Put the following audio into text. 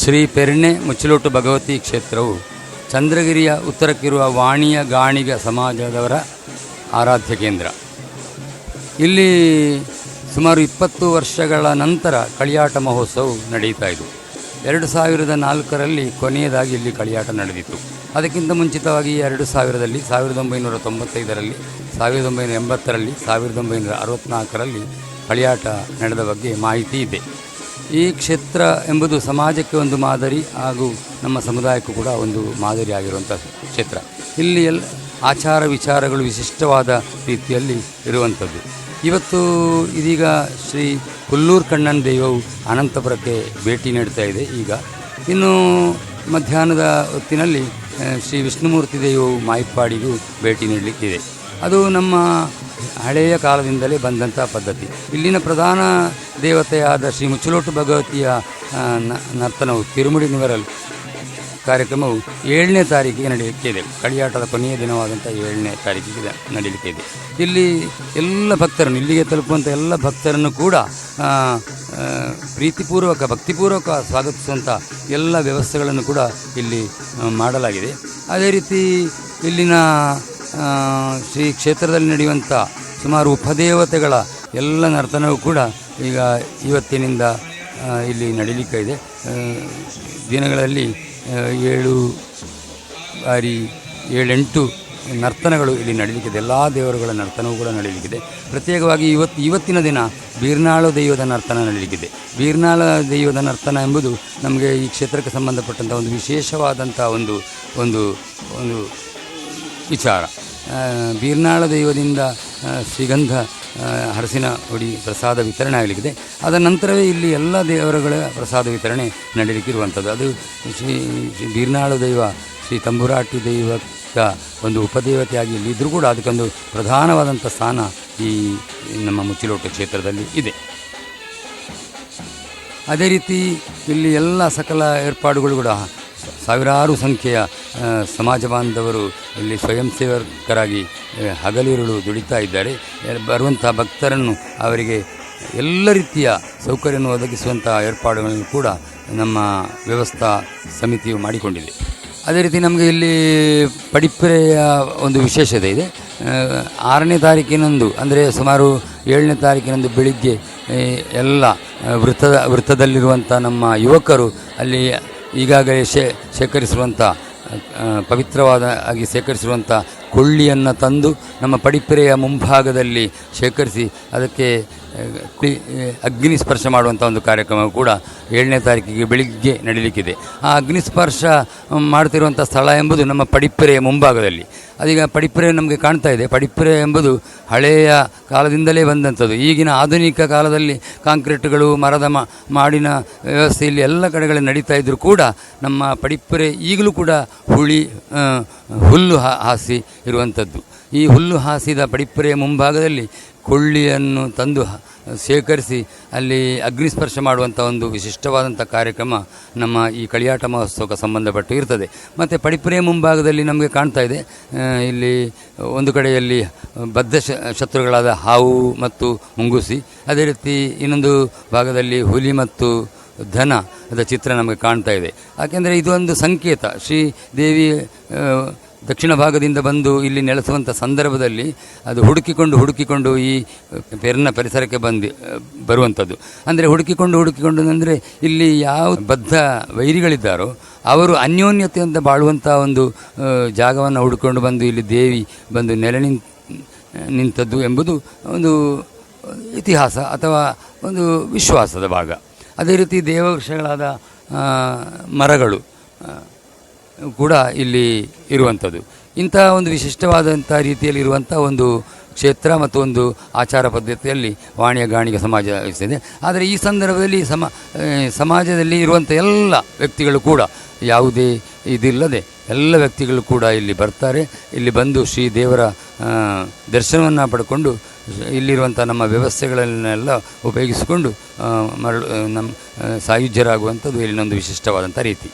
ಶ್ರೀ ಪೆರ್ಣೆ ಮುಚ್ಚಲೋಟು ಭಗವತಿ ಕ್ಷೇತ್ರವು ಚಂದ್ರಗಿರಿಯ ಉತ್ತರಕ್ಕಿರುವ ವಾಣಿಯ ಗಾಣಿಗ ಸಮಾಜದವರ ಆರಾಧ್ಯ ಕೇಂದ್ರ. ಇಲ್ಲಿ ಸುಮಾರು ಇಪ್ಪತ್ತು ವರ್ಷಗಳ ನಂತರ ಕಳಿಯಾಟ ಮಹೋತ್ಸವ ನಡೆಯುತ್ತಾ ಇದು. ಎರಡು ಸಾವಿರದ ನಾಲ್ಕರಲ್ಲಿ ಕೊನೆಯದಾಗಿ ಇಲ್ಲಿ ಕಳಿಯಾಟ ನಡೆದಿತ್ತು. ಅದಕ್ಕಿಂತ ಮುಂಚಿತವಾಗಿ ಎರಡು ಸಾವಿರದಲ್ಲಿ, ಸಾವಿರದ ಒಂಬೈನೂರ ತೊಂಬತ್ತೈದರಲ್ಲಿ, ಸಾವಿರದ ಒಂಬೈನೂರ ಎಂಬತ್ತರಲ್ಲಿ, ಸಾವಿರದ ಒಂಬೈನೂರ ಅರವತ್ತ್ನಾಲ್ಕರಲ್ಲಿ ಕಳಿಯಾಟ ನಡೆದ ಬಗ್ಗೆ ಮಾಹಿತಿ ಇದೆ. ಈ ಕ್ಷೇತ್ರ ಎಂಬುದು ಸಮಾಜಕ್ಕೆ ಒಂದು ಮಾದರಿ ಹಾಗೂ ನಮ್ಮ ಸಮುದಾಯಕ್ಕೂ ಕೂಡ ಒಂದು ಮಾದರಿ ಆಗಿರುವಂಥ ಕ್ಷೇತ್ರ. ಇಲ್ಲಿ ಎಲ್ಲ ಆಚಾರ ವಿಚಾರಗಳು ವಿಶಿಷ್ಟವಾದ ರೀತಿಯಲ್ಲಿ ಇರುವಂಥದ್ದು. ಇವತ್ತು ಇದೀಗ ಶ್ರೀ ಹುಲ್ಲೂರು ಕಣ್ಣನ್ ದೈವವು ಅನಂತಪುರಕ್ಕೆ ಭೇಟಿ ನೀಡ್ತಾ ಇದೆ ಈಗ. ಇನ್ನು ಮಧ್ಯಾಹ್ನದ ಹೊತ್ತಿನಲ್ಲಿ ಶ್ರೀ ವಿಷ್ಣುಮೂರ್ತಿ ದೇವವು ಮಾಯಿಪ್ಪಾಡಿಗೂ ಭೇಟಿ ನೀಡಲಿಕ್ಕಿದೆ. ಅದು ನಮ್ಮ ಹಳೆಯ ಕಾಲದಿಂದಲೇ ಬಂದಂಥ ಪದ್ಧತಿ. ಇಲ್ಲಿನ ಪ್ರಧಾನ ದೇವತೆಯಾದ ಶ್ರೀ ಮುಚ್ಚುಲೋಟು ಭಗವತಿಯ ನರ್ತನವು ತಿರುಮುಡಿ ನಿವರಲ್ ಕಾರ್ಯಕ್ರಮವು ಏಳನೇ ತಾರೀಕಿಗೆ ಇದೆ. ಕಳಿಯಾಟದ ಕೊನೆಯ ದಿನವಾದಂಥ ಏಳನೇ ತಾರೀಕಿಗೆ ಇದೆ ಇಲ್ಲಿ ಎಲ್ಲ ಭಕ್ತರನ್ನು, ಇಲ್ಲಿಗೆ ತಲುಪುವಂಥ ಎಲ್ಲ ಭಕ್ತರನ್ನು ಕೂಡ ಪ್ರೀತಿಪೂರ್ವಕ, ಭಕ್ತಿಪೂರ್ವಕ ಸ್ವಾಗತಿಸುವಂಥ ಎಲ್ಲ ವ್ಯವಸ್ಥೆಗಳನ್ನು ಕೂಡ ಇಲ್ಲಿ ಮಾಡಲಾಗಿದೆ. ಅದೇ ರೀತಿ ಇಲ್ಲಿನ ಶ್ರೀ ಕ್ಷೇತ್ರದಲ್ಲಿ ನಡೆಯುವಂಥ ಸುಮಾರು ಉಪದೇವತೆಗಳ ಎಲ್ಲ ನರ್ತನವೂ ಕೂಡ ಈಗ ಇವತ್ತಿನಿಂದ ಇಲ್ಲಿ ನಡೀಲಿಕ್ಕೆ ಇದೆ. ದಿನಗಳಲ್ಲಿ ಏಳು ಬಾರಿ ಏಳೆಂಟು ನರ್ತನಗಳು ಇಲ್ಲಿ ನಡೀಲಿಕ್ಕಿದೆ. ಎಲ್ಲ ದೇವರುಗಳ ನರ್ತನವೂ ಕೂಡ ನಡೀಲಿಕ್ಕಿದೆ. ಪ್ರತ್ಯೇಕವಾಗಿ ಇವತ್ತು ಇವತ್ತಿನ ದಿನ ಬೀರ್ನಾಳು ದೈವದ ನರ್ತನ ನಡೀಲಿಕ್ಕಿದೆ. ಬೀರ್ನಾಳ ದೈವದ ನರ್ತನ ಎಂಬುದು ನಮಗೆ ಈ ಕ್ಷೇತ್ರಕ್ಕೆ ಸಂಬಂಧಪಟ್ಟಂಥ ಒಂದು ವಿಶೇಷವಾದಂಥ ಒಂದು ಒಂದು ಒಂದು ವಿಚಾರ. ಬೀರ್ನಾಳ ದೈವದಿಂದ ಶ್ರೀಗಂಧ ಹರಸಿನ ಹುಡಿ ಪ್ರಸಾದ ವಿತರಣೆ ಆಗಲಿಕ್ಕಿದೆ. ಅದರ ನಂತರವೇ ಇಲ್ಲಿ ಎಲ್ಲ ದೇವರುಗಳ ಪ್ರಸಾದ ವಿತರಣೆ ನಡೀಲಿಕ್ಕಿರುವಂಥದ್ದು. ಅದು ಶ್ರೀ ಬೀರ್ನಾಳ ದೈವ, ಶ್ರೀ ತಂಬುರಾಟಿ ದೈವಕ್ಕ ಒಂದು ಉಪದೇವತೆಯಾಗಿ ಇಲ್ಲಿ ಇದ್ದರೂ ಕೂಡ ಅದಕ್ಕೊಂದು ಪ್ರಧಾನವಾದಂಥ ಸ್ಥಾನ ಈ ನಮ್ಮ ಮುಚ್ಚಿಲೋಟ ಕ್ಷೇತ್ರದಲ್ಲಿ ಇದೆ. ಅದೇ ರೀತಿ ಇಲ್ಲಿ ಎಲ್ಲ ಸಕಲ ಏರ್ಪಾಡುಗಳು ಕೂಡ ಸಾವಿರಾರು ಸಂಖ್ಯೆಯ ಸಮಾಜ ಬಾಂಧವರು ಇಲ್ಲಿ ಸ್ವಯಂ ಸೇವಕರಾಗಿ ಹಗಲಿರುಳು ದುಡಿತಾ ಇದ್ದಾರೆ. ಬರುವಂಥ ಭಕ್ತರನ್ನು ಅವರಿಗೆ ಎಲ್ಲ ರೀತಿಯ ಸೌಕರ್ಯವನ್ನು ಒದಗಿಸುವಂಥ ಏರ್ಪಾಡುಗಳನ್ನು ಕೂಡ ನಮ್ಮ ವ್ಯವಸ್ಥಾ ಸಮಿತಿಯು ಮಾಡಿಕೊಂಡಿದೆ. ಅದೇ ರೀತಿ ನಮಗೆ ಇಲ್ಲಿ ಪಡಿಪರೆಯ ಒಂದು ವಿಶೇಷತೆ ಇದೆ. ಆರನೇ ತಾರೀಕಿನಂದು, ಅಂದರೆ ಸುಮಾರು ಏಳನೇ ತಾರೀಕಿನಂದು ಬೆಳಿಗ್ಗೆ ಎಲ್ಲ ವೃತ್ತದ ವೃತ್ತದಲ್ಲಿರುವಂಥ ನಮ್ಮ ಯುವಕರು ಅಲ್ಲಿ ಈಗಾಗಲೇ ಶೇ ಶೇಖರಿಸಿರುವಂಥ ಪವಿತ್ರವಾದ ಆಗಿ ಶೇಖರಿಸಿರುವಂಥ ಕೊಳ್ಳಿಯನ್ನು ತಂದು ನಮ್ಮ ಪಡಿಪ್ರೆಯ ಮುಂಭಾಗದಲ್ಲಿ ಶೇಖರಿಸಿ ಅದಕ್ಕೆ ಅಗ್ನಿ ಸ್ಪರ್ಶ ಮಾಡುವಂಥ ಒಂದು ಕಾರ್ಯಕ್ರಮ ಕೂಡ ಏಳನೇ ತಾರೀಕಿಗೆ ಬೆಳಿಗ್ಗೆ ನಡೀಲಿಕ್ಕಿದೆ. ಆ ಅಗ್ನಿ ಸ್ಪರ್ಶ ಮಾಡ್ತಿರುವಂಥ ಸ್ಥಳ ಎಂಬುದು ನಮ್ಮ ಪಡಿಪ್ಪರೆಯ ಮುಂಭಾಗದಲ್ಲಿ. ಅದೀಗ ಪಡಿಪ್ಪರೆ ನಮಗೆ ಕಾಣ್ತಾ ಇದೆ. ಪಡಿಪ್ಪರೆ ಎಂಬುದು ಹಳೆಯ ಕಾಲದಿಂದಲೇ ಬಂದಂಥದ್ದು ಈಗಿನ ಆಧುನಿಕ ಕಾಲದಲ್ಲಿ ಕಾಂಕ್ರೀಟ್ಗಳು, ಮರದ ಮಾಡಿನ ವ್ಯವಸ್ಥೆಯಲ್ಲಿ ಎಲ್ಲ ಕಡೆಗಳಲ್ಲಿ ನಡೀತಾ ಇದ್ದರೂ ಕೂಡ ನಮ್ಮ ಪಡಿಪ್ಪರೆ ಈಗಲೂ ಕೂಡ ಹುಳಿ ಹುಲ್ಲು ಹಾಸಿ ಇರುವಂಥದ್ದು ಈ ಹುಲ್ಲು ಹಾಸಿದ ಪಡಿಪ್ಪರೆಯ ಮುಂಭಾಗದಲ್ಲಿ ಕೊಳ್ಳಿಯನ್ನು ತಂದು ಶೇಖರಿಸಿ ಅಲ್ಲಿ ಅಗ್ನಿಸ್ಪರ್ಶ ಮಾಡುವಂಥ ಒಂದು ವಿಶಿಷ್ಟವಾದಂಥ ಕಾರ್ಯಕ್ರಮ ನಮ್ಮ ಈ ಕಳಿಯಾಟ ಮಹೋತ್ಸವಕ್ಕೆ ಸಂಬಂಧಪಟ್ಟು ಇರ್ತದೆ. ಮತ್ತು ಪಡಿಪುರೆಯ ಮುಂಭಾಗದಲ್ಲಿ ನಮಗೆ ಕಾಣ್ತಾ ಇದೆ. ಇಲ್ಲಿ ಒಂದು ಕಡೆಯಲ್ಲಿ ಬದ್ಧ ಶತ್ರುಗಳಾದ ಹಾವು ಮತ್ತು ಮುಂಗುಸಿ, ಅದೇ ರೀತಿ ಇನ್ನೊಂದು ಭಾಗದಲ್ಲಿ ಹುಲಿ ಮತ್ತು ಧನ ಅದರ ಚಿತ್ರ ನಮಗೆ ಕಾಣ್ತಾ ಇದೆ. ಯಾಕೆಂದರೆ ಇದೊಂದು ಸಂಕೇತ. ಶ್ರೀ ದೇವಿ ದಕ್ಷಿಣ ಭಾಗದಿಂದ ಬಂದು ಇಲ್ಲಿ ನೆಲೆಸುವಂಥ ಸಂದರ್ಭದಲ್ಲಿ ಅದು ಹುಡುಕಿಕೊಂಡು ಹುಡುಕಿಕೊಂಡು ಈ ಪೆರ್ನ ಪರಿಸರಕ್ಕೆ ಬಂದು ಬರುವಂಥದ್ದು ಅಂದರೆ ಹುಡುಕಿಕೊಂಡು ಹುಡುಕಿಕೊಂಡು ಅಂದರೆ ಇಲ್ಲಿ ಯಾವ ಬದ್ಧ ವೈರಿಗಳಿದ್ದಾರೋ ಅವರು ಅನ್ಯೋನ್ಯತೆಯಿಂದ ಬಾಳುವಂಥ ಒಂದು ಜಾಗವನ್ನು ಹುಡುಕೊಂಡು ಬಂದು ಇಲ್ಲಿ ದೇವಿ ಬಂದು ನೆಲೆ ನಿಂತ ನಿಂತದ್ದು ಎಂಬುದು ಒಂದು ಇತಿಹಾಸ ಅಥವಾ ಒಂದು ವಿಶ್ವಾಸದ ಭಾಗ. ಅದೇ ರೀತಿ ದೇವ ವೃಕ್ಷಗಳಾದ ಮರಗಳು ಕೂಡ ಇಲ್ಲಿ ಇರುವಂಥದ್ದು. ಇಂತಹ ಒಂದು ವಿಶಿಷ್ಟವಾದಂಥ ರೀತಿಯಲ್ಲಿ ಇರುವಂಥ ಒಂದು ಕ್ಷೇತ್ರ ಮತ್ತು ಒಂದು ಆಚಾರ ಪದ್ಧತಿಯಲ್ಲಿ ವಾಣಿಯ ಗಾಣಿಗೆ ಸಮಾಜ ಇದೆ ಆದರೆ ಈ ಸಂದರ್ಭದಲ್ಲಿ ಸಮ ಸಮಾಜದಲ್ಲಿ ಇರುವಂಥ ಎಲ್ಲ ವ್ಯಕ್ತಿಗಳು ಕೂಡ ಯಾವುದೇ ಇದಿಲ್ಲದೆ ಎಲ್ಲ ವ್ಯಕ್ತಿಗಳು ಕೂಡ ಇಲ್ಲಿ ಬರ್ತಾರೆ. ಇಲ್ಲಿ ಬಂದು ಶ್ರೀ ದೇವರ ದರ್ಶನವನ್ನು ಪಡ್ಕೊಂಡು ಇಲ್ಲಿರುವಂಥ ನಮ್ಮ ವ್ಯವಸ್ಥೆಗಳನ್ನೆಲ್ಲ ಉಪಯೋಗಿಸಿಕೊಂಡು ಮರಳು, ನಮ್ಮ ಸಾಯುಜ್ಯರಾಗುವಂಥದ್ದು ಇಲ್ಲಿನೊಂದು ವಿಶಿಷ್ಟವಾದಂಥ ರೀತಿ.